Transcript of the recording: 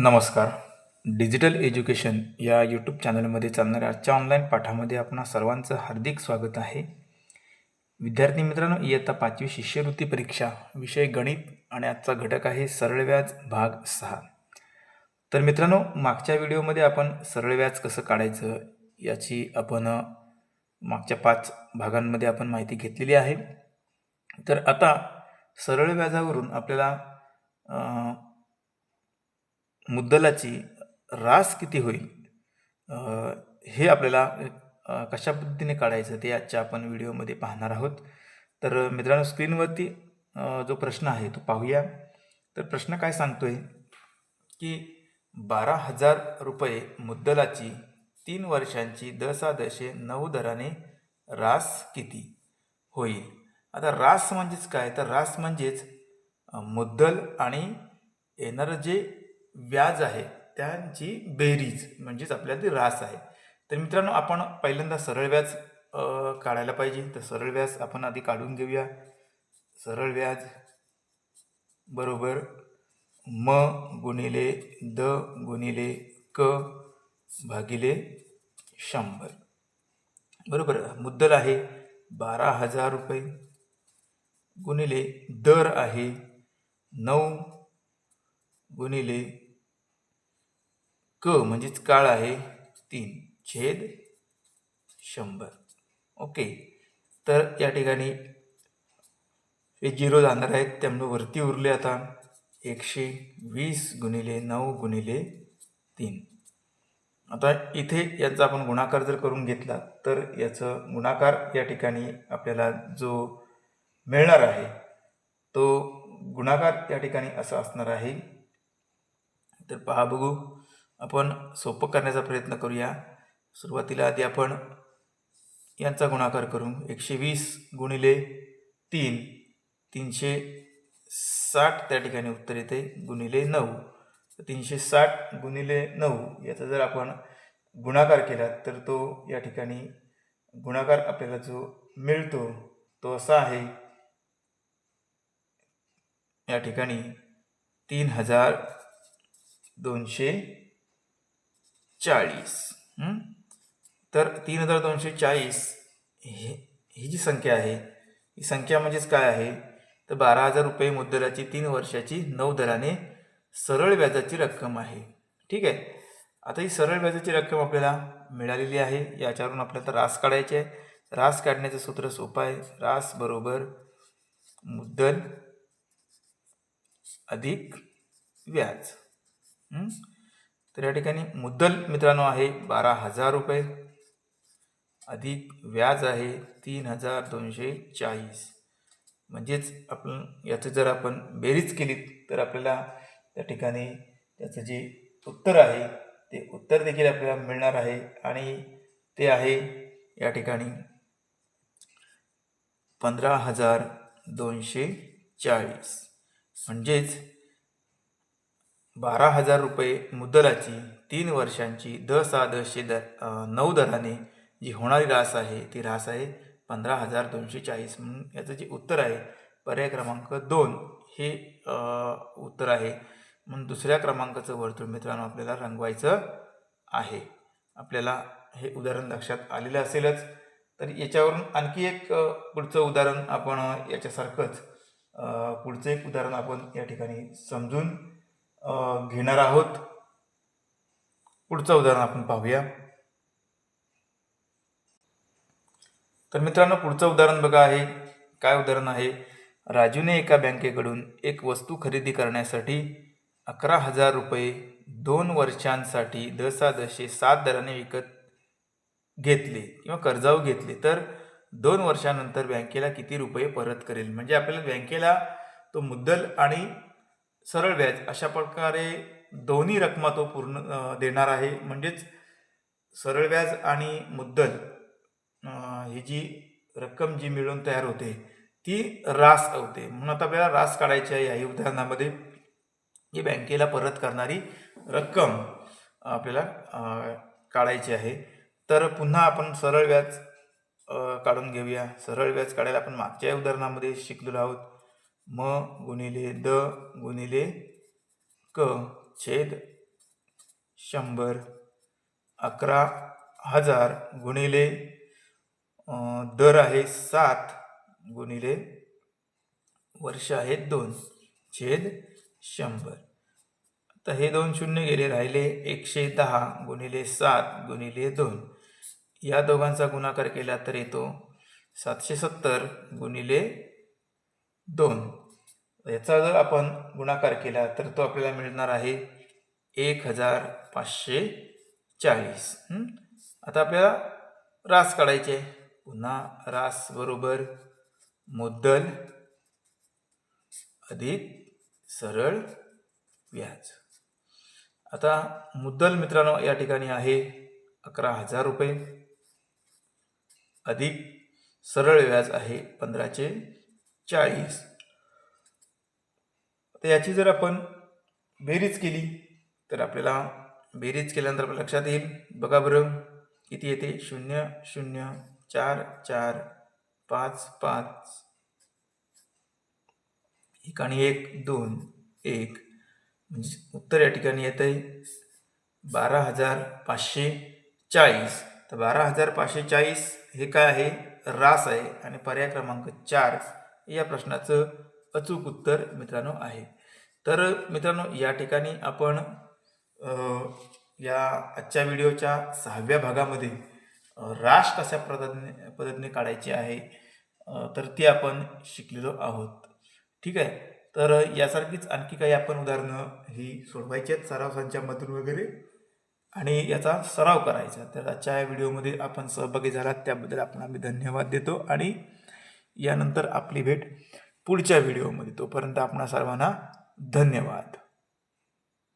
नमस्कार. Digital education या YouTube चॅनलमध्ये चालणाऱ्या आजच्या ऑनलाईन पाठामध्ये आपणा सर्वांचं हार्दिक स्वागत आहे. विद्यार्थी मित्रांनो इयत्ता पाचवी शिष्यवृत्ती परीक्षा विषय गणित आणि आजचा घटक आहे सरळ व्याज भाग सहा. तर मित्रांनो मागच्या व्हिडिओमध्ये आपण सरळ व्याज कसं काढायचं याची आपण मागच्या पाच भागांमध्ये आपण माहिती घेतलेली आहे. तर आता सरळ व्याजावरून आपल्याला मुद्दलाची रास किती होईल? हे आपल्याला कशा पद्धतीने काढायचं ते आजच्या आपण व्हिडिओमध्ये पाहणार आहोत. तर मित्रांनो स्क्रीनवरती जो प्रश्न आहे तो पाहूया. तर प्रश्न काय सांगतोय? की बारा हजार रुपये मुद्दलाची तीन वर्षांची दशादशे नऊ दराने रास किती होईल? आता रास म्हणजेच काय? तर रास म्हणजेच मुद्दल आणि येणारं जे व्याज आहे त्यांची बेरीज म्हणजेच आपल्याला ती रास आहे. तर मित्रांनो आपण पहिल्यांदा सरळ व्याज काढायला पाहिजे. तर सरळ व्याज आपण आधी काढून घेऊया. सरळ व्याज बरोबर म गुणिले द गुणिले क भागिले शंभर. बरोबर मुद्दल आहे बारा हजार रुपये. गुणिले दर आहे नऊ. गुणिले क म्हणजेच काळ आहे तीन. छेद शंभर. ओके. तर या ठिकाणी हे झिरो जाणार आहेत. त्यामुळे वरती उरले आता एकशे वीस गुणिले नऊ गुणिले तीन. आता इथे याचा आपण गुणाकार जर करून घेतला तर याचं गुणाकार या ठिकाणी आपल्याला जो मिळणार आहे तो गुणाकार या ठिकाणी असा असणार आहे. तर पहा बघू. आपण सोपं करण्याचा प्रयत्न करूया. सुरुवातीला आधी आपण यांचा गुणाकार करू. एकशे वीस गुणिले तीन तीनशे साठ त्या ठिकाणी उत्तर येते. गुणिले नऊ. तर तीनशे साठ गुणिले नऊ याचा जर आपण गुणाकार केला तर तो या ठिकाणी गुणाकार आपल्याला जो मिळतो तो असा आहे. या ठिकाणी तीन हजार दोनशे चाळीस. तर तीन हजार दोनशे चाळीस हे ही जी संख्या आहे ही संख्या म्हणजेच काय आहे? तर बारा हजार रुपये मुद्दलाची तीन वर्षाची नऊ दराने सरळ व्याजाची रक्कम आहे. ठीक आहे? आता ही सरळ व्याजाची रक्कम आपल्याला मिळालेली आहे. याच्यावरून आपल्याला रास काढायचे आहे. रास काढण्याचं सूत्र सोपं आहे. रास बरोबर मुद्दल अधिक व्याज. तर या ठिकाणी मुद्दल मित्रांनो आहे बारा हजार रुपये. अधिक व्याज आहे तीन हजार दोनशे चाळीस. म्हणजेच आपण याचं जर आपण बेरीज केली तर आपल्याला त्या ठिकाणी त्याचं जे उत्तर आहे ते उत्तर देखील आपल्याला मिळणार आहे आणि ते आहे या ठिकाणी पंधरा हजार दोनशे चाळीस. म्हणजेच बारा हजार रुपये मुद्दलाची तीन वर्षांची द सहा दशे दर नऊ दराने जी होणारी रास आहे ती रास आहे पंधरा हजार दोनशे चाळीस. म्हणून याचं जे उत्तर आहे पर्याय क्रमांक दोन हे उत्तर आहे. म्हणून दुसऱ्या क्रमांकाचं वर्तुळ मित्रांनो आपल्याला रंगवायचं आहे. आपल्याला हे उदाहरण लक्षात आलेलं असेलच. तर याच्यावरून आणखी एक पुढचं उदाहरण आपण याच्यासारखंच पुढचं एक उदाहरण आपण या ठिकाणी समजून घेणार आहोत. पुढचं उदाहरण आपण पाहूया. तर मित्रांनो पुढचं उदाहरण बघा आहे. काय उदाहरण आहे? राजूने एका बँकेकडून एक वस्तू खरेदी करण्यासाठी अकरा हजार रुपये दोन वर्षांसाठी दसादशे सात दराने विकत घेतले किंवा कर्जाऊ घेतले. तर दोन वर्षानंतर बँकेला किती रुपये परत करेल? म्हणजे आपल्याला बँकेला तो मुद्दल आणि सरळ व्याज अशा प्रकारे दोन्ही रकमा तो पूर्ण देणार आहे. म्हणजेच सरळ व्याज आणि मुद्दल ही जी रक्कम जी मिळून तयार होते ती रास होते. म्हणून आता आपल्याला रास काढायची आहे. याही उदाहरणामध्ये ही बँकेला परत करणारी रक्कम आपल्याला काढायची आहे. तर पुन्हा आपण सरळ व्याज काढून घेऊया. सरळ व्याज काढायला आपण मागच्या उदाहरणामध्ये शिकलेलो आहोत. म गुणिले द गुणिले क छेद शंभर अकरा हजार गुणिले दर आहे सात गुणिले वर्ष आहे दोन छेद शंभर. आता हे दोन शून्य गेले राहिले एकशे दहा गुणिले सात गुणिले दोन. या दोघांचा गुणाकार केला तर येतो सातशे सत्तर गुणिले दोन. याचा जर आपण गुणाकार केला तर तो आपल्याला मिळणार आहे एक हजार पाचशे चाळीस आता आपल्याला रास काढायचे आहे. पुन्हा रास बरोबर मुद्दल अधिक सरळ व्याज. आता मुद्दल मित्रांनो या ठिकाणी आहे अकरा हजार रुपये. अधिक सरळ व्याज आहे पंधराशे चाळीस. तर याची जर आपण बेरीज केली तर आपल्याला बेरीज केल्यानंतर आपल्या लक्षात येईल. बघा बरं किती येते? शून्य शून्य चार चार पाच पाच. ठिकाणी एक दोन एक. म्हणजे उत्तर या ठिकाणी येत आहे बारा हजार पाचशे चाळीस. तर बारा हजार पाचशे चाळीस हे काय आहे? रास आहे. आणि पर्याय क्रमांक चार या प्रश्नाचं अचूक उत्तर मित्रांनो आहे. तर मित्रांनो या ठिकाणी आपण या आजच्या व्हिडिओच्या सहाव्या भागामध्ये राश कशा पद्धतीने पद्धतीने काढायची आहे तर ती आपण शिकलेलो आहोत. ठीक आहे? तर यासारखीच आणखी काही आपण उदाहरणं ही सोडवायची आहेत सराव संचामधून वगैरे. आणि याचा सराव करायचा तर आजच्या या व्हिडिओमध्ये आपण सहभागी झालात त्याबद्दल आपण आम्ही धन्यवाद देतो आणि यानंतर आपली भेट पुढच्या व्हिडिओमध्ये. तोपर्यंत आपणा सर्वांना धन्यवाद.